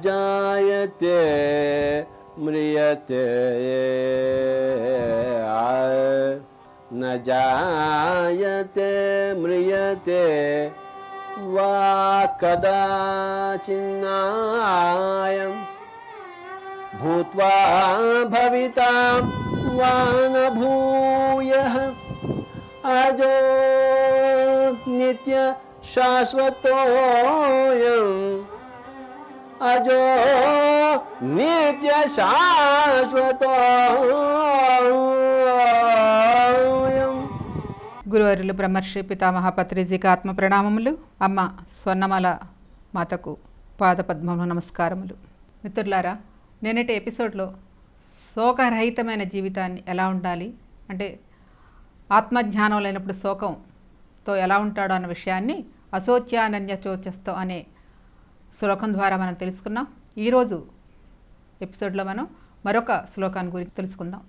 जायते म्रियते न जायते म्रियते। वा कदाचिन्नायम् भूत्वा भविता वा न भूयः अजो नित्य शाश्वतोऽयम् अजो नित्य शाश्वतोऽयम् గురువారులు బ్రహ్మర్షి పితామహ పత్రిజీకి ఆత్మ ప్రణామములు అమ్మ స్వర్ణమాల మాతకు పాదపద్మములు నమస్కారములు మిత్రులారా నిన్నటి ఎపిసోడ్లో శోకరహితమైన జీవితాన్ని ఎలా ఉండాలి అంటే ఆత్మజ్ఞానం లేనప్పుడు శోకంతో ఎలా ఉంటాడో అన్న విషయాన్ని అశోచ్యానన్య చోచస్తో అనే శ్లోకం ద్వారా మనం తెలుసుకున్నాం. ఈరోజు ఎపిసోడ్లో మనం మరొక శ్లోకాన్ని గురించి తెలుసుకుందాం.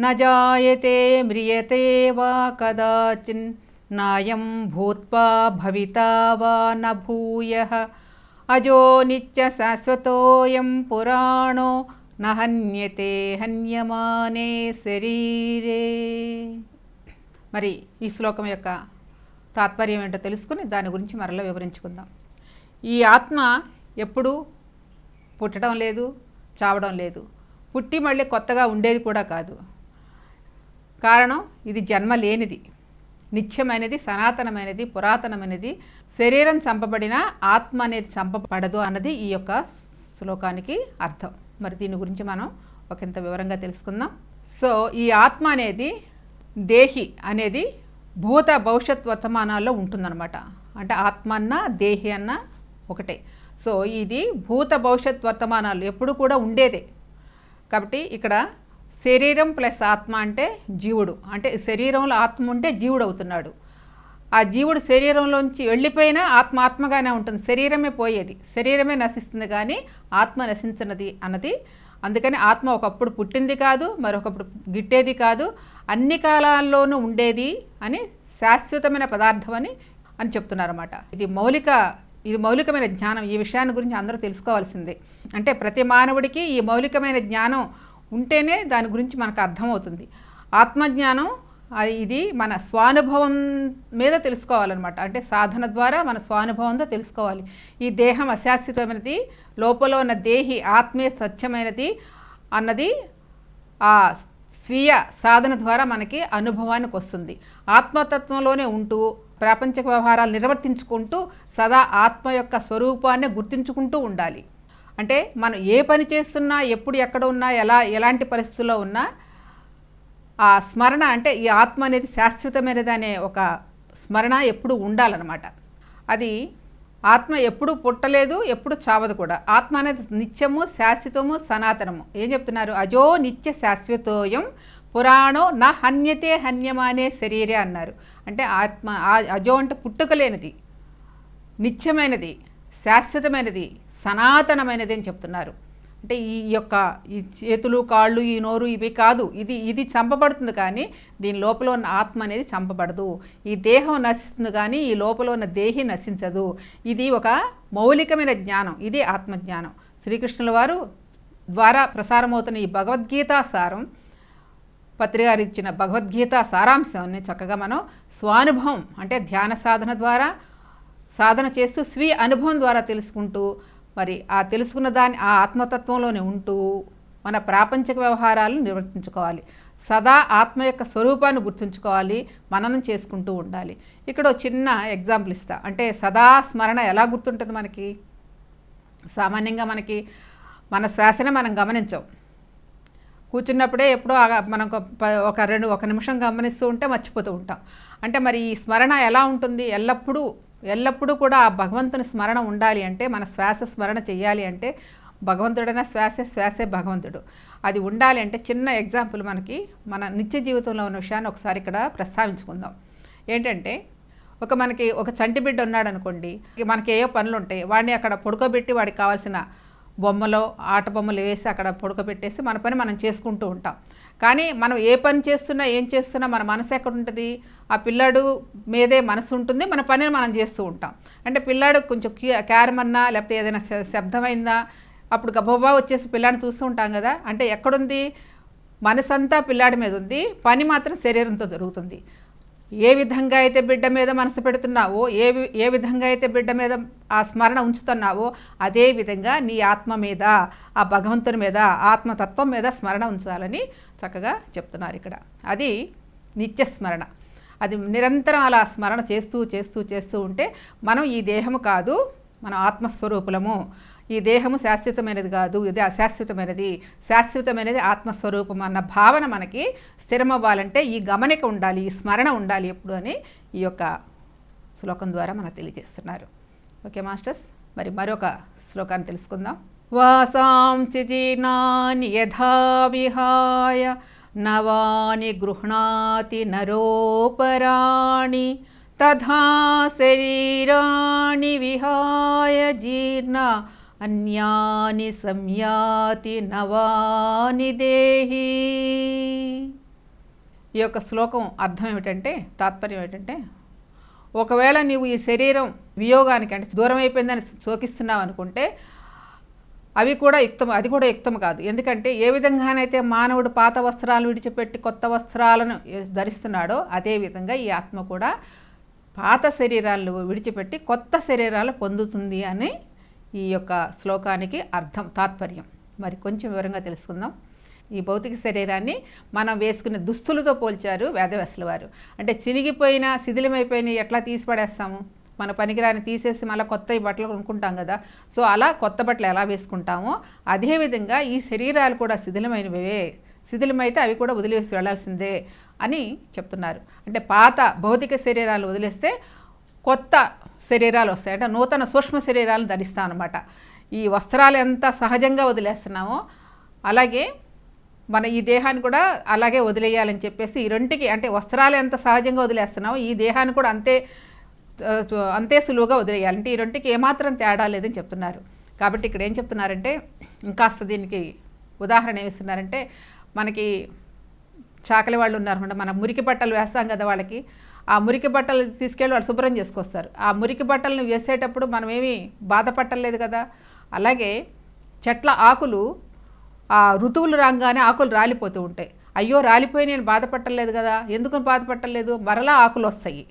నజాయతే మ్రియతే వా కదాచిన్ నాయం భూత్వా భవితా వా న భూయ. అజో నిత్య శాశ్వతోయం పురాణో నహన్యతే హన్యమానే శరీరే. మరి ఈ శ్లోకం యొక్క తాత్పర్యం ఏంటో తెలుసుకుని దాని గురించి మరలా వివరించుకుందాం. ఈ ఆత్మ ఎప్పుడు పుట్టడం లేదు చావడం లేదు. పుట్టి మళ్ళీ కొత్తగా ఉండేది కూడా కాదు. కారణం ఇది జన్మ లేనిది. నిత్యమైనది సనాతనమైనది పురాతనమైనది. శరీరం చంపబడిన ఆత్మ అనేది చంపబడదు అన్నది ఈ యొక్క శ్లోకానికి అర్థం. మరి దీని గురించి మనం ఒకంత వివరంగా తెలుసుకుందాం. సో ఈ ఆత్మ అనేది దేహి అనేది భూత భవిష్యత్ వర్తమానాల్లో ఉంటుందన్నమాట. అంటే ఆత్మ అన్న దేహి అన్న ఒకటే. సో ఇది భూత భవిష్యత్ వర్తమానాలు ఎప్పుడు కూడా ఉండేదే. కాబట్టి ఇక్కడ శరీరం ప్లస్ ఆత్మ అంటే జీవుడు. అంటే శరీరంలో ఆత్మ ఉంటే జీవుడు అవుతున్నాడు. ఆ జీవుడు శరీరంలోంచి వెళ్ళిపోయినా ఆత్మ ఆత్మగానే ఉంటుంది. శరీరమే పోయేది. శరీరమే నశిస్తుంది కానీ ఆత్మ నశించినది అన్నది. అందుకని ఆత్మ ఒకప్పుడు పుట్టింది కాదు మరొకప్పుడు గిట్టేది కాదు అన్ని కాలాల్లోనూ ఉండేది అని శాశ్వతమైన పదార్థం అని అని చెప్తున్నారన్నమాట. ఇది మౌలిక ఇది మౌలికమైన జ్ఞానం. ఈ విషయాన్ని గురించి అందరూ తెలుసుకోవాల్సిందే. అంటే ప్రతి మానవుడికి ఈ మౌలికమైన జ్ఞానం ఉంటేనే దాని గురించి మనకు అర్థమవుతుంది. ఆత్మజ్ఞానం ఇది మన స్వానుభవం మీద తెలుసుకోవాలన్నమాట. అంటే సాధన ద్వారా మన స్వానుభవంతో తెలుసుకోవాలి. ఈ దేహం అశాశ్వతమైనది లోపల ఉన్న దేహి ఆత్మే సత్యమైనది అన్నది ఆ స్వీయ సాధన ద్వారా మనకి అనుభవానికి వస్తుంది. ఆత్మతత్వంలోనే ఉంటూ ప్రాపంచిక వ్యవహారాలు నిర్వర్తించుకుంటూ సదా ఆత్మ యొక్క స్వరూపాన్ని గుర్తించుకుంటూ ఉండాలి. అంటే మనం ఏ పని చేస్తున్నా ఎప్పుడు ఎక్కడ ఉన్నా ఎలా ఎలాంటి పరిస్థితుల్లో ఉన్నా ఆ స్మరణ అంటే ఈ ఆత్మ అనేది శాశ్వతమైనది అనే ఒక స్మరణ ఎప్పుడు ఉండాలన్నమాట. అది ఆత్మ ఎప్పుడు పుట్టలేదు ఎప్పుడు చావదు కూడా. ఆత్మ అనేది నిత్యము శాశ్వతము సనాతనము. ఏం చెప్తున్నారు? అజో నిత్య శాశ్వతోయం పురాణో నా హన్యతే హన్యమానే శరీరే అన్నారు. అంటే ఆత్మ ఆ- అజో అంటే పుట్టుకలేనిది నిత్యమైనది శాశ్వతమైనది సనాతనమైనది అని చెప్తున్నారు. అంటే ఈ యొక్క ఈ చేతులు కాళ్ళు ఈ నోరు ఇవి కాదు. ఇది ఇది చంపబడుతుంది కానీ దీని లోపల ఉన్న ఆత్మ అనేది చంపబడదు. ఈ దేహం నశిస్తుంది కానీ ఈ లోపల ఉన్న దేహి నశించదు. ఇది ఒక మౌలికమైన జ్ఞానం. ఇది ఆత్మజ్ఞానం. శ్రీకృష్ణుల వారు ద్వారా ప్రసారమవుతున్న ఈ భగవద్గీతా సారం పత్రికారు ఇచ్చిన భగవద్గీత సారాంశాన్ని చక్కగా మనం స్వానుభవం అంటే ధ్యాన సాధన ద్వారా సాధన చేస్తూ స్వీయ అనుభవం ద్వారా తెలుసుకుంటూ మరి ఆ తెలుసుకున్న దాన్ని ఆ ఆత్మతత్వంలోనే ఉంటూ మన ప్రాపంచిక వ్యవహారాలను నిర్వర్తించుకోవాలి. సదా ఆత్మ యొక్క స్వరూపాన్ని గుర్తుంచుకోవాలి మననం చేసుకుంటూ ఉండాలి. ఇక్కడ చిన్న ఎగ్జాంపుల్ ఇస్తా. అంటే సదా స్మరణ ఎలా గుర్తుంటుంది మనకి? సామాన్యంగా మనకి మన శ్వాసనే మనం గమనించం. కూర్చున్నప్పుడే ఎప్పుడో మనం ఒక ప- ఒక రెండు ఒక నిమిషం గమనిస్తూ ఉంటే మర్చిపోతూ ఉంటాం. అంటే మరి ఈ స్మరణ ఎలా ఉంటుంది? ఎల్లప్పుడూ ఎల్లప్పుడూ కూడా ఆ భగవంతుని స్మరణ ఉండాలి అంటే మన శ్వాస స్మరణ చేయాలి అంటే భగవంతుడైనా శ్వాసే శ్వాసే భగవంతుడు. అది ఉండాలి అంటే చిన్న ఎగ్జాంపుల్ మనకి మన నిత్య జీవితంలో ఉన్న విషయాన్ని ఒకసారి ఇక్కడ ప్రస్తావించుకుందాం. ఏంటంటే ఒక మనకి ఒక చంటి బిడ్డ ఉన్నాడు అనుకోండి మనకి ఏయో పనులు ఉంటాయి వాడిని అక్కడ పడుకోబెట్టి వాడికి కావాల్సిన బొమ్మలో ఆట బొమ్మలు వేసి అక్కడ పడుకోబెట్టేసి మన పని మనం చేసుకుంటూ ఉంటాం. కానీ మనం ఏ పని చేస్తున్నా ఏం చేస్తున్నా మన మనసు ఎక్కడ ఉంటుంది? ఆ పిల్లాడు మీదే మనసు ఉంటుంది మన పనిని మనం చేస్తూ ఉంటాం. అంటే పిల్లాడు కొంచెం క్యారమన్నా లేకపోతే ఏదైనా శ- శబ్దమైందా? అప్పుడు గబగబా వచ్చేసి పిల్లాడిని చూస్తూ ఉంటాం కదా? అంటే ఎక్కడుంది? మనసంతా పిల్లాడి మీద ఉంది పని మాత్రం శరీరంతో జరుగుతుంది. ఏ విధంగా అయితే బిడ్డ మీద మనసు పెడుతున్నావో ఏ ఏ విధంగా అయితే బిడ్డ మీద ఆ స్మరణ ఉంచుతున్నావో అదే విధంగా నీ ఆత్మ మీద ఆ భగవంతుని మీద ఆత్మతత్వం మీద స్మరణ ఉంచాలని చక్కగా చెప్తున్నారు ఇక్కడ. అది నిత్య స్మరణ. అది నిరంతరం అలా స్మరణ చేస్తూ చేస్తూ చేస్తూ ఉంటే మనం ఈ దేహము కాదు మన ఆత్మస్వరూపులము. ఈ దేహము శాశ్వతమైనది కాదు ఇది అశాశ్వతమైనది. శాశ్వతమైనది ఆత్మస్వరూపం అన్న భావన మనకి స్థిరమవ్వాలంటే ఈ గమనిక ఉండాలి ఈ స్మరణ ఉండాలి ఎప్పుడు అని ఈ యొక్క శ్లోకం ద్వారా మనకు తెలియజేస్తున్నారు. ఓకే మాస్టర్స్ మరి మరొక శ్లోకాన్ని తెలుసుకుందాం. వాసాంసి జీర్ణాని యథా విహాయ నవాని గృహ్ణాతి నరోపరాణి తథా శరీరాణి విహాయ జీర్ణ అన్యాని సంయాతి నవాని దేహి. ఈ యొక్క శ్లోకం అర్థం ఏమిటంటే తాత్పర్యం ఏమిటంటే ఒకవేళ నీవు ఈ శరీరం వియోగానికి అంటే దూరం అయిపోయిందని శోకిస్తున్నావు అనుకుంటే అవి కూడా యుక్తం అది కూడా యుక్తం కాదు. ఎందుకంటే ఏ విధంగానైతే మానవుడు పాత వస్త్రాలు విడిచిపెట్టి కొత్త వస్త్రాలను ధరిస్తున్నాడో అదే విధంగా ఈ ఆత్మ కూడా పాత శరీరాలు విడిచిపెట్టి కొత్త శరీరాలు పొందుతుంది అని ఈ యొక్క శ్లోకానికి అర్థం తాత్పర్యం. మరి కొంచెం వివరంగా తెలుసుకుందాం. ఈ భౌతిక శరీరాన్ని మనం వేసుకునే దుస్తులతో పోల్చారు వేదవ్యాసుల వారు. అంటే చినిగిపోయిన శిథిలమైపోయిన ఎట్లా తీసి పడేస్తాము? మన పనికిరాని తీసేసి మళ్ళీ కొత్త ఈ బట్టలు కొనుక్కుంటాం కదా. సో అలా కొత్త బట్టలు ఎలా వేసుకుంటామో అదేవిధంగా ఈ శరీరాలు కూడా శిథిలమైనవే శిథిలమైతే అవి కూడా వదిలేసి వెళ్ళాల్సిందే అని చెప్తున్నారు. అంటే పాత భౌతిక శరీరాలు వదిలేస్తే కొత్త శరీరాలు వస్తాయి. అంటే నూతన సూక్ష్మ శరీరాలను ధరిస్తాం అనమాట ఈ వస్త్రాలు ఎంత సహజంగా వదిలేస్తున్నామో అలాగే మన ఈ దేహాన్ని కూడా అలాగే వదిలేయాలని చెప్పేసి ఈ రెంటికి అంటే వస్త్రాలు ఎంత సహజంగా వదిలేస్తున్నామో ఈ దేహాన్ని కూడా అంతే అంతే సులువుగా వదిలేయాలి. అంటే ఈ రెంటికి ఏమాత్రం తేడా లేదని చెప్తున్నారు. కాబట్టి ఇక్కడ ఏం చెప్తున్నారంటే ఇంకాస్త దీనికి ఉదాహరణ ఏమిస్తున్నారంటే మనకి చాకలి వాళ్ళు ఉన్నారన్నమాట. మన మురికి బట్టలు వేస్తాం కదా వాళ్ళకి. ఆ మురికి బట్టలు తీసుకెళ్ళి వాళ్ళు శుభ్రం చేసుకొస్తారు. ఆ మురికి బట్టలను వేసేటప్పుడు మనమేమి బాధపట్టలేదు కదా? అలాగే చెట్ల ఆకులు ఆ ఋతువులు రాగానే ఆకులు రాలిపోతూ ఉంటాయి. అయ్యో రాలిపోయి నేను బాధపట్టలేదు కదా? ఎందుకు బాధపట్టలేదు? మరలా ఆకులు వస్తాయి.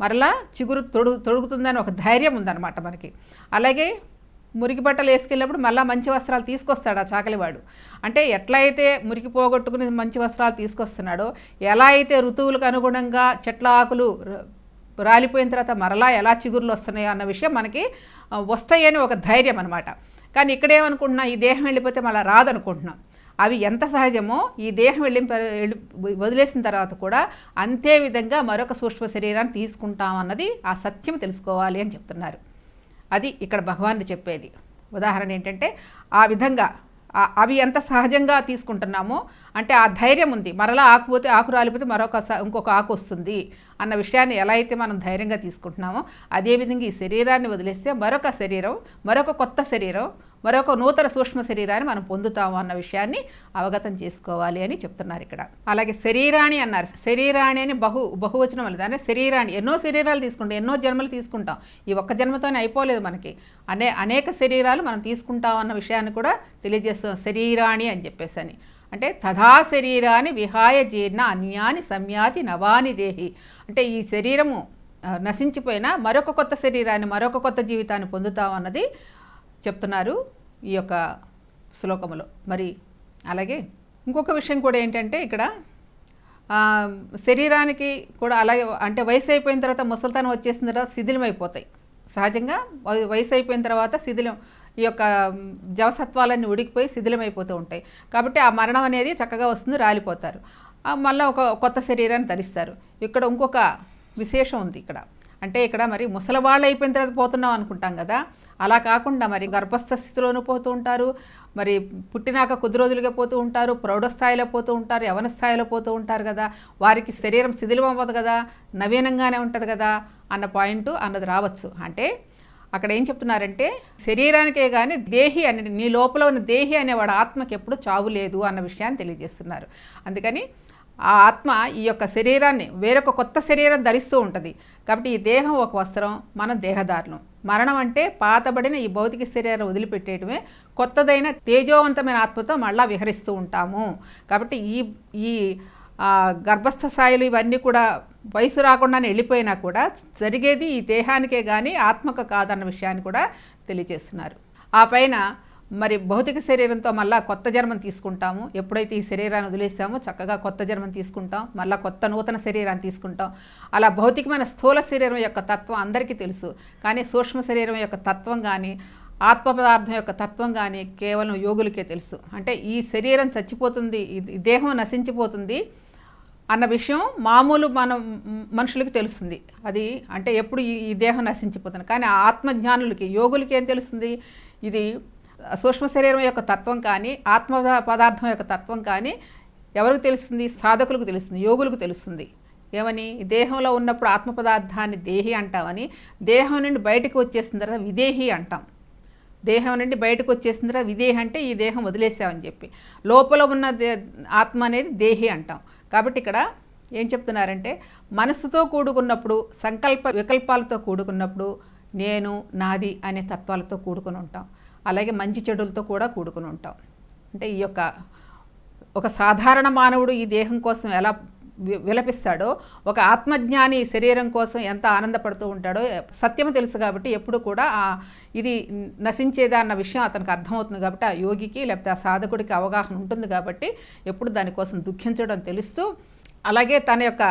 మరలా చిగురు తొడుగు తొడుగుతుందని ఒక ధైర్యం ఉందన్నమాట మనకి. అలాగే మురికి బట్టలు వేసుకెళ్ళినప్పుడు మళ్ళీ మంచి వస్త్రాలు తీసుకొస్తాడు ఆ చాకలివాడు. అంటే ఎట్లయితే మురికి పోగొట్టుకుని మంచి వస్త్రాలు తీసుకొస్తున్నాడో ఎలా అయితే ఋతువులకు అనుగుణంగా చెట్ల ఆకులు రాలిపోయిన తర్వాత మరలా ఎలా చిగుర్లు వస్తున్నాయో అన్న విషయం మనకి వస్తాయని ఒక ధైర్యం అనమాట కానీ ఇక్కడేమనుకుంటున్నాం ఈ దేహం వెళ్ళిపోతే మళ్ళీ రాదనుకుంటున్నాం. అవి ఎంత సహజమో ఈ దేహం వెళ్ళి వెళ్ళి వదిలేసిన తర్వాత కూడా అంతే విధంగా మరొక సూక్ష్మ శరీరాన్ని తీసుకుంటాం అన్నది ఆ సత్యం తెలుసుకోవాలి అని చెప్తున్నారు. అది ఇక్కడ భగవానుడు చెప్పేది. ఉదాహరణ ఏంటంటే ఆ విధంగా అవి ఎంత సహజంగా తీసుకుంటున్నామో అంటే ఆ ధైర్యం ఉంది. మరలా ఆకుపోతే ఆకు రాలిపోతే మరొక స- ఇంకొక ఆకు వస్తుంది అన్న విషయాన్ని ఎలా అయితే మనం ధైర్యంగా తీసుకుంటున్నామో అదేవిధంగా ఈ శరీరాన్ని వదిలేస్తే మరొక శరీరం మరొక కొత్త శరీరం మరొక నూతన సూక్ష్మ శరీరాన్ని మనం పొందుతాము అన్న విషయాన్ని అవగతం చేసుకోవాలి అని చెప్తున్నారు ఇక్కడ. అలాగే శరీరాణి అన్నారు. శరీరాణి అని బహు బహువచనం అనేది అంటే శరీరాన్ని ఎన్నో శరీరాలు తీసుకుంటాం ఎన్నో జన్మలు తీసుకుంటాం. ఈ ఒక్క జన్మతోనే అయిపోలేదు మనకి. అనే అనేక శరీరాలు మనం తీసుకుంటాం అన్న విషయాన్ని కూడా తెలియజేస్తాం శరీరాణి అని చెప్పేసి అని. అంటే తథా శరీరాన్ని విహాయ జీర్ణ అన్యాని సంయాతి నవాని దేహి. అంటే ఈ శరీరము నశించిపోయినా మరొక కొత్త శరీరాన్ని మరొక కొత్త జీవితాన్ని పొందుతామన్నది చెప్తున్నారు ఈ యొక్క శ్లోకములో. మరి అలాగే ఇంకొక విషయం కూడా ఏంటంటే ఇక్కడ శరీరానికి కూడా అలాగే అంటే వయసు అయిపోయిన తర్వాత ముసలితనం వచ్చేసిన తర్వాత శిథిలమైపోతాయి సహజంగా వయసు అయిపోయిన తర్వాత శిథిలం ఈ యొక్క జవసత్వాలన్నీ ఉడికిపోయి శిథిలమైపోతూ ఉంటాయి. కాబట్టి ఆ మరణం అనేది చక్కగా వస్తుంది రాలిపోతారు. మళ్ళీ ఒక కొత్త శరీరాన్ని ధరిస్తారు. ఇక్కడ ఇంకొక విశేషం ఉంది ఇక్కడ. అంటే ఇక్కడ మరి ముసలివాళ్ళు అయిపోయిన తర్వాత పోతున్నాం అనుకుంటాం కదా. అలా కాకుండా మరి గర్భస్థ స్థితిలోనూ పోతూ ఉంటారు. మరి పుట్టినాక కొద్ది రోజులుగా పోతూ ఉంటారు. ప్రౌఢ స్థాయిలో పోతూ ఉంటారు. యవన స్థాయిలో పోతూ ఉంటారు కదా. వారికి శరీరం శిథిలం అవ్వదు కదా. నవీనంగానే ఉంటుంది కదా అన్న పాయింట్ అన్నది రావచ్చు. అంటే అక్కడ ఏం చెప్తున్నారంటే శరీరానికే కానీ దేహి అనే నీ లోపల ఉన్న దేహి అనేవాడు ఆత్మకి ఎప్పుడు చావు లేదు అన్న విషయాన్ని తెలియజేస్తున్నారు. అందుకని ఆ ఆత్మ ఈ యొక్క శరీరాన్ని వేరొక కొత్త శరీరం ధరిస్తూ ఉంటుంది. కాబట్టి ఈ దేహం ఒక వస్త్రం మనం దేహదారులం మరణం అంటే పాతబడిన ఈ భౌతిక శరీరం వదిలిపెట్టేయటమే కొత్తదైన తేజోవంతమైన ఆత్మతో మళ్ళా విహరిస్తూ ఉంటాము. కాబట్టి ఈ ఈ గర్భస్థ స్థాయిలు ఇవన్నీ కూడా వయసు రాకుండానే వెళ్ళిపోయినా కూడా జరిగేది ఈ దేహానికే కానీ ఆత్మక కాదన్న విషయాన్ని కూడా తెలియజేస్తున్నారు. ఆ పైన మరి భౌతిక శరీరంతో మళ్ళా కొత్త జన్మం తీసుకుంటాము. ఎప్పుడైతే ఈ శరీరాన్ని వదిలేసామో చక్కగా కొత్త జన్మం తీసుకుంటాం. మళ్ళీ కొత్త నూతన శరీరాన్ని తీసుకుంటాం. అలా భౌతికమైన స్థూల శరీరం యొక్క తత్వం అందరికీ తెలుసు. కానీ సూక్ష్మ శరీరం యొక్క తత్వం కానీ ఆత్మ పదార్థం యొక్క తత్వం కానీ కేవలం యోగులకే తెలుసు. అంటే ఈ శరీరం చచ్చిపోతుంది ఈ దేహం నశించిపోతుంది అన్న విషయం మామూలు మనం మనుషులకు తెలుస్తుంది. అది అంటే ఎప్పుడు ఈ దేహం నశించిపోతుంది. కానీ ఆత్మజ్ఞానులకి యోగులకి ఏం తెలుస్తుంది? ఇది సూక్ష్మ శరీరం యొక్క తత్వం కానీ ఆత్మ పదార్థం యొక్క తత్వం కానీ ఎవరికి తెలుస్తుంది? సాధకులకు తెలుస్తుంది యోగులకు తెలుస్తుంది. ఏమని? దేహంలో ఉన్నప్పుడు ఆత్మ పదార్థాన్ని దేహి అంటామని దేహం నుండి బయటకు వచ్చేసిన తర్వాత విదేహి అంటాం. దేహం నుండి బయటకు వచ్చేసిన తర్వాత విదేహి అంటే ఈ దేహం వదిలేసామని చెప్పి. లోపల ఉన్న దే ఆత్మ అనేది దేహి అంటాం. కాబట్టి ఇక్కడ ఏం చెప్తున్నారంటే మనసుతో కూడుకున్నప్పుడు సంకల్ప వికల్పాలతో కూడుకున్నప్పుడు నేను నాది అనే తత్వాలతో కూడుకుని ఉంటాం. అలాగే మంచి చెడులతో కూడా కూడుకుని ఉంటాం. అంటే ఈ యొక్క ఒక సాధారణ మానవుడు ఈ దేహం కోసం ఎలా వి- విలపిస్తాడో ఒక ఆత్మజ్ఞాని శరీరం కోసం ఎంత ఆనందపడుతూ ఉంటాడో సత్యం తెలుసు కాబట్టి ఎప్పుడు కూడా ఆ ఇది నశించేదా అన్న విషయం అతనికి అర్థమవుతుంది కాబట్టి ఆ యోగికి లేకపోతే ఆ సాధకుడికి అవగాహన ఉంటుంది కాబట్టి ఎప్పుడు దానికోసం దుఃఖించడం తెలుస్తూ అలాగే తన యొక్క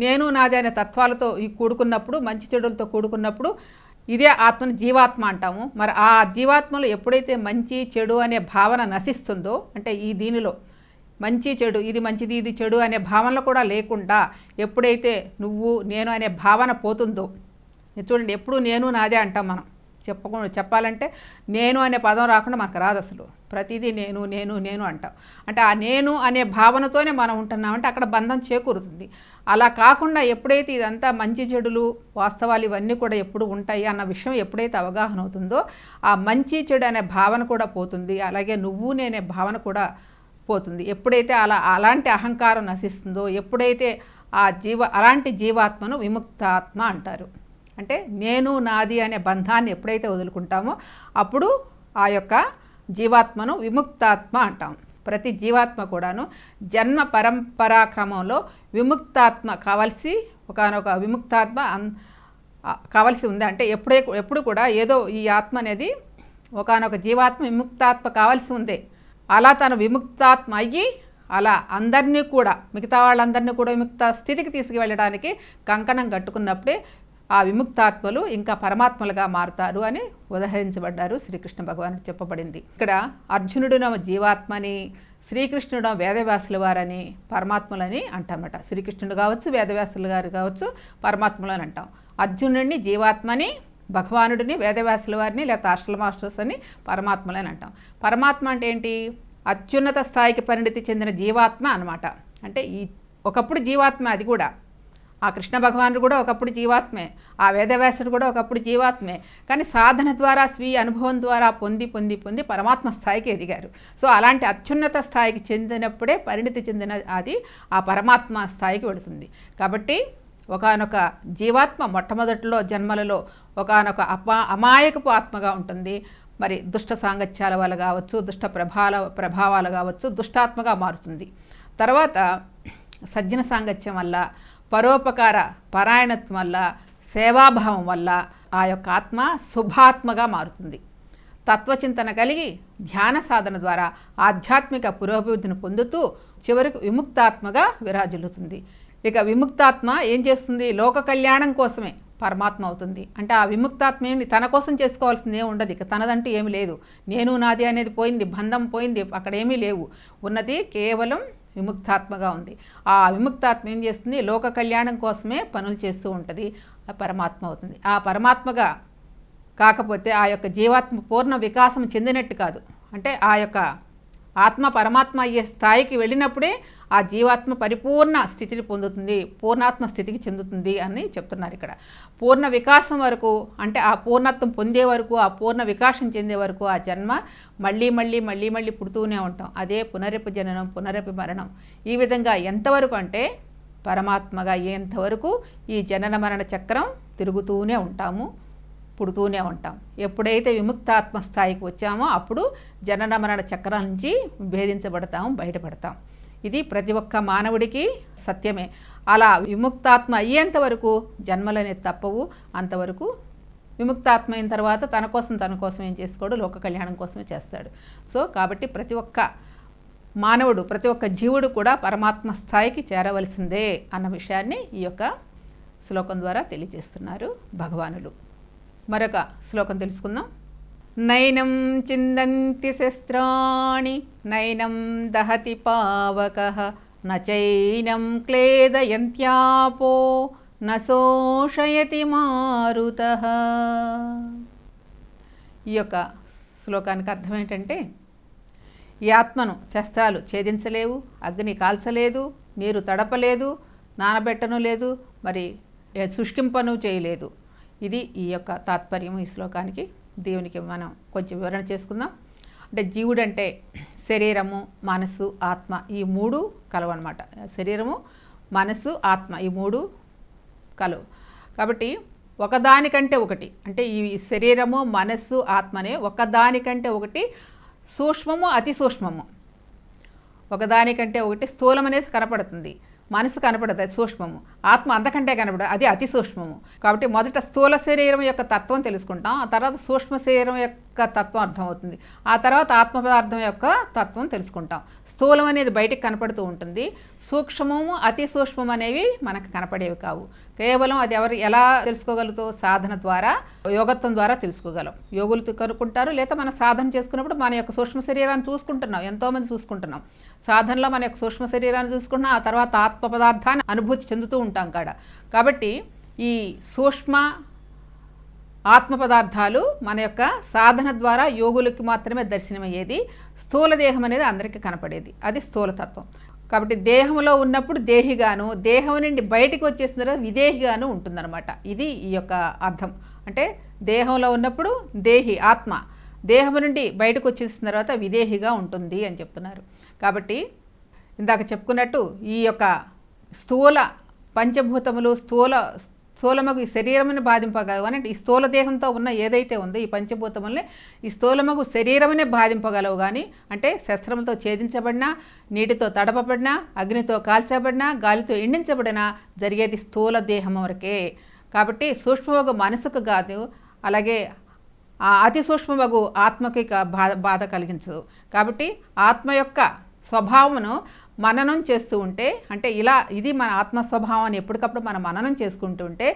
నేను నాది అనే తత్వాలతో ఈ కూడుకున్నప్పుడు మంచి చెడులతో కూడుకున్నప్పుడు ఇదే ఆత్మను జీవాత్మ అంటాము. మరి ఆ జీవాత్మలో ఎప్పుడైతే మంచి చెడు అనే భావన నశిస్తుందో అంటే ఈ దీనిలో మంచి చెడు ఇది మంచిది ఇది చెడు అనే భావనలు కూడా లేకుండా ఎప్పుడైతే నువ్వు నేను అనే భావన పోతుందో చూడండి ఎప్పుడు నేను నాదే అంటాం మనం. చెప్పకుండా చెప్పాలంటే నేను అనే పదం రాకుండా మనకు రాదు అసలు. ప్రతిదీ నేను నేను నేను అంటాం. అంటే ఆ నేను అనే భావనతోనే మనం ఉంటున్నామంటే అక్కడ బంధం చేకూరుతుంది. అలా కాకుండా ఎప్పుడైతే ఇదంతా మంచి చెడులు వాస్తవాలు ఇవన్నీ కూడా ఎప్పుడు ఉంటాయి అన్న విషయం ఎప్పుడైతే అవగాహన అవుతుందో ఆ మంచి చెడు అనే భావన కూడా పోతుంది. అలాగే నువ్వు నేనే భావన కూడా పోతుంది. ఎప్పుడైతే అలా అలాంటి అహంకారం నశిస్తుందో ఎప్పుడైతే ఆ జీవ అలాంటి జీవాత్మను విముక్తాత్మ అంటారు. అంటే నేను నాది అనే బంధాన్ని ఎప్పుడైతే వదులుకుంటామో అప్పుడు ఆ యొక్క జీవాత్మను విముక్తాత్మ అంటాం. ప్రతి జీవాత్మ కూడాను జన్మ పరంపరా క్రమంలో విముక్తాత్మ కావలసి ఒకనొక విముక్తాత్మ అన్- కావలసి ఉంది. అంటే ఎప్పుడే ఎప్పుడు కూడా ఏదో ఈ ఆత్మ అనేది ఒకనొక జీవాత్మ విముక్తాత్మ కావాల్సి ఉంది. అలా తను విముక్తాత్మ అయ్యి అలా అందరినీ కూడా మిగతా వాళ్ళందరినీ కూడా విముక్త స్థితికి తీసుకువెళ్ళడానికి కంకణం కట్టుకున్నప్పుడే ఆ విముక్తాత్మలు ఇంకా పరమాత్మలుగా మారుతారు అని ఉదహరించబడ్డారు శ్రీకృష్ణ భగవాను చెప్పబడింది. ఇక్కడ అర్జునుడున జీవాత్మని శ్రీకృష్ణుడు వేదవ్యాసుల వారని పరమాత్మలని అంటామట. శ్రీకృష్ణుడు కావచ్చు వేదవ్యాసులు గారు కావచ్చు పరమాత్మలు అని అంటాం. అర్జునుడిని జీవాత్మని భగవానుడిని వేదవ్యాసుల వారిని లేకపోతే ఆశ్రల మాస్టర్స్ అని పరమాత్మలు అని అంటాం. పరమాత్మ అంటే ఏంటి? అత్యున్నత స్థాయికి పరిణితి చెందిన జీవాత్మ అన్నమాట. అంటే ఈ ఒకప్పుడు జీవాత్మ అది కూడా. ఆ కృష్ణ భగవానుడు కూడా ఒకప్పుడు జీవాత్మే ఆ వేదవ్యాసుడు కూడా ఒకప్పుడు జీవాత్మే. కానీ సాధన ద్వారా స్వీయ అనుభవం ద్వారా పొంది పొంది పొంది పరమాత్మ స్థాయికి ఎదిగారు. సో అలాంటి అత్యున్నత స్థాయికి చెందినప్పుడే పరిణితి చెందిన అది ఆ పరమాత్మ స్థాయికి వెళుతుంది. కాబట్టి ఒకానొక జీవాత్మ మొట్టమొదటిలో జన్మలలో ఒకానొక అపా అమాయకపు ఆత్మగా ఉంటుంది. మరి దుష్ట సాంగత్యాల వల్ల కావచ్చు దుష్ట ప్రభాల ప్రభావాలు కావచ్చు దుష్టాత్మగా మారుతుంది. తర్వాత సజ్జన సాంగత్యం వల్ల పరోపకార పరాయణత్వం వల్ల సేవాభావం వల్ల ఆ యొక్క ఆత్మ శుభాత్మగా మారుతుంది. తత్వచింతన కలిగి ధ్యాన సాధన ద్వారా ఆధ్యాత్మిక పురోభివృద్ధిని పొందుతూ చివరికి విముక్తాత్మగా విరాజిల్లుతుంది. ఇక విముక్తాత్మ ఏం చేస్తుంది? లోక కళ్యాణం కోసమే పరమాత్మ అవుతుంది. అంటే ఆ విముక్తాత్మ ఏమి తన కోసం చేసుకోవాల్సింది ఏమి ఉండదు. ఇక తనదంటూ ఏమి లేదు. నేను నాది అనేది పోయింది బంధం పోయింది అక్కడ ఏమీ లేవు. ఉన్నది కేవలం విముక్తాత్మగా ఉంది. ఆ విముక్తాత్మ ఏం చేస్తుంది? లోక కళ్యాణం కోసమే పనులు చేస్తూ ఉంటుంది. ఆ పరమాత్మ అవుతుంది. ఆ పరమాత్మగా కాకపోతే ఆ యొక్క జీవాత్మ పూర్ణ వికాసం చెందినట్టు కాదు. అంటే ఆ యొక్క ఆత్మ పరమాత్మ అయ్యే స్థాయికి వెళ్ళినప్పుడే ఆ జీవాత్మ పరిపూర్ణ స్థితిని పొందుతుంది పూర్ణాత్మ స్థితికి చెందుతుంది అని చెప్తున్నారు ఇక్కడ. పూర్ణ వికాసం వరకు అంటే ఆ పూర్ణత్వం పొందే వరకు ఆ పూర్ణ వికాసం చెందే వరకు ఆ జన్మ మళ్ళీ మళ్ళీ మళ్ళీ మళ్ళీ పుడుతూనే ఉంటాం. అదే పునరపి జననం పునరపి మరణం ఈ విధంగా ఎంతవరకు అంటే పరమాత్మగా అయ్యేంతవరకు ఈ జనన మరణ చక్రం తిరుగుతూనే ఉంటాము. పుడుతూనే ఉంటాం. ఎప్పుడైతే విముక్తాత్మ స్థాయికి వచ్చామో అప్పుడు జనన మరణ చక్రం నుంచి భేదించబడతాం బయటపడతాం. ఇది ప్రతి ఒక్క మానవుడికి సత్యమే. అలా విముక్తాత్మ అయ్యేంత వరకు జన్మలనేది తప్పవు. అంతవరకు విముక్తాత్మ అయిన తర్వాత తన కోసం తన కోసం ఏం చేసుకోడు? లోక కళ్యాణం కోసమే చేస్తాడు. సో కాబట్టి ప్రతి ఒక్క మానవుడు ప్రతి ఒక్క జీవుడు కూడా పరమాత్మ స్థాయికి చేరవలసిందే అన్న విషయాన్ని ఈ యొక్క శ్లోకం ద్వారా తెలియజేస్తున్నారు భగవానులు. మరొక శ్లోకం తెలుసుకుందాం. నైనం చిందంతి శస్త్రాణి నైనం దహతి పావక నైనం క్లేదయంత్యాపో నోషయతి మారుత. ఈ యొక్క శ్లోకానికి అర్థం ఏంటంటే ఈ ఆత్మను శస్త్రాలు ఛేదించలేవు అగ్ని కాల్చలేదు నీరు తడపలేదు నానబెట్టను లేదు మరి శుష్కింపను చేయలేదు. ఇది ఈ యొక్క తాత్పర్యం ఈ శ్లోకానికి. దేవునికి మనం కొంచెం వివరణ చేసుకుందాం. అంటే జీవుడు అంటే శరీరము మనస్సు ఆత్మ ఈ మూడు కలవన్నమాట. శరీరము మనస్సు ఆత్మ ఈ మూడు కలవు. కాబట్టి ఒకదానికంటే ఒకటి అంటే ఈ శరీరము మనస్సు ఆత్మనే ఒకదానికంటే ఒకటి సూక్ష్మము అతి సూక్ష్మము. ఒకదానికంటే ఒకటి స్థూలం అనేది కనపడుతుంది. మనసు కనపడదు అది సూక్ష్మము. ఆత్మ అంతకంటే కనపడదు అది అతి సూక్ష్మము. కాబట్టి మొదట స్థూల శరీరం యొక్క తత్వం తెలుసుకుంటాం ఆ తర్వాత సూక్ష్మ శరీరం యొక్క తత్వం అర్థమవుతుంది. ఆ తర్వాత ఆత్మ పదార్థం యొక్క తత్వం తెలుసుకుంటాం. స్థూలం అనేది బయటికి కనపడుతూ ఉంటుంది. సూక్ష్మము అతి సూక్ష్మం అనేవి మనకు కనపడేవి కావు. కేవలం అది ఎవరు ఎలా తెలుసుకోగలుగుతో సాధన ద్వారా యోగత్వం ద్వారా తెలుసుకోగలం. యోగులు కనుక్కుంటారు లేదా మనం సాధన చేసుకున్నప్పుడు మన యొక్క సూక్ష్మ శరీరాన్ని చూసుకుంటున్నాం. ఎంతోమంది చూసుకుంటున్నాం. సాధనలో మన యొక్క సూక్ష్మ శరీరాన్ని చూసుకున్నాం ఆ తర్వాత ఆత్మ పదార్థాన్ని అనుభూతి చెందుతూ ఉంటాం కాడ. కాబట్టి ఈ సూక్ష్మ ఆత్మ పదార్థాలు మన యొక్క సాధన ద్వారా యోగులకి మాత్రమే దర్శనమయ్యేది. స్థూల దేహం అనేది అందరికీ కనపడేది. అది స్థూలతత్వం కాబట్టి దేహంలో ఉన్నప్పుడు దేహిగాను దేహం నుండి బయటికి వచ్చేసిన తర్వాత విదేహిగాను ఉంటుందన్నమాట. ఇది ఈ యొక్క అర్థం. అంటే దేహంలో ఉన్నప్పుడు దేహి ఆత్మ దేహం నుండి బయటకు వచ్చేసిన తర్వాత విదేహిగా ఉంటుంది అని చెప్తున్నారు. కాబట్టి ఇందాక చెప్పుకున్నట్టు ఈ యొక్క స్థూల పంచభూతములు స్థూల స్థూలమగు ఈ శరీరమును బాధింపగలవు అంటే ఈ స్థూల దేహంతో ఉన్న ఏదైతే ఉందో ఈ పంచభూతముల్ని ఈ స్థూలమగు శరీరమునే బాధింపగలవు కానీ అంటే శస్త్రంతో ఛేదించబడినా నీటితో తడపబడినా అగ్నితో కాల్చబడినా గాలితో ఎండించబడినా జరిగేది స్థూల దేహం వరకే. కాబట్టి సూక్ష్మమగు మనసుకు కాదు అలాగే అతి సూక్ష్మమగు ఆత్మకి బాధ బాధ కలిగించదు. కాబట్టి ఆత్మ యొక్క స్వభావమును మననం చేస్తూ ఉంటే అంటే ఇలా ఇది మన ఆత్మ స్వభావాన్ని ఎప్పటికప్పుడు మనం మననం చేసుకుంటూ ఉంటే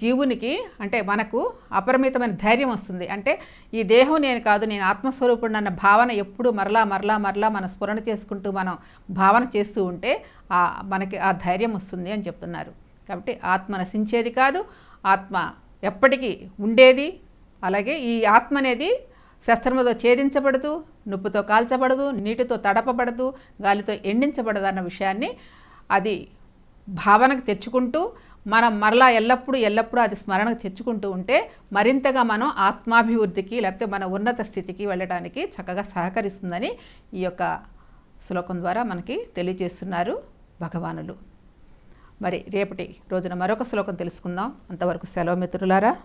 జీవునికి అంటే మనకు అపరిమితమైన ధైర్యం వస్తుంది. అంటే ఈ దేహం నేను కాదు నేను ఆత్మస్వరూపుడు అన్న భావన ఎప్పుడు మరలా మరలా మరలా మన స్ఫురణ చేసుకుంటూ మనం భావన చేస్తూ ఉంటే ఆ మనకి ఆ ధైర్యం వస్తుంది అని చెప్తున్నారు. కాబట్టి ఆత్మ నశించేది కాదు ఆత్మ ఎప్పటికీ ఉండేది అలాగే ఈ ఆత్మ అనేది శస్త్రముతో ఛేదించబడదు నుప్పుతో కాల్చబడదు నీటితో తడపబడదు గాలితో ఎండించబడదు అన్న విషయాన్ని అది భావనకు తెచ్చుకుంటూ మనం మరలా ఎల్లప్పుడూ ఎల్లప్పుడూ అది స్మరణకు తెచ్చుకుంటూ ఉంటే మరింతగా మనం ఆత్మాభివృద్ధికి లేకపోతే మన ఉన్నత స్థితికి వెళ్ళడానికి చక్కగా సహకరిస్తుందని ఈ యొక్క శ్లోకం ద్వారా మనకి తెలియజేస్తున్నారు భగవానులు. మరి రేపటి రోజున మరొక శ్లోకం తెలుసుకుందాం. అంతవరకు సెలవు మిత్రులారా.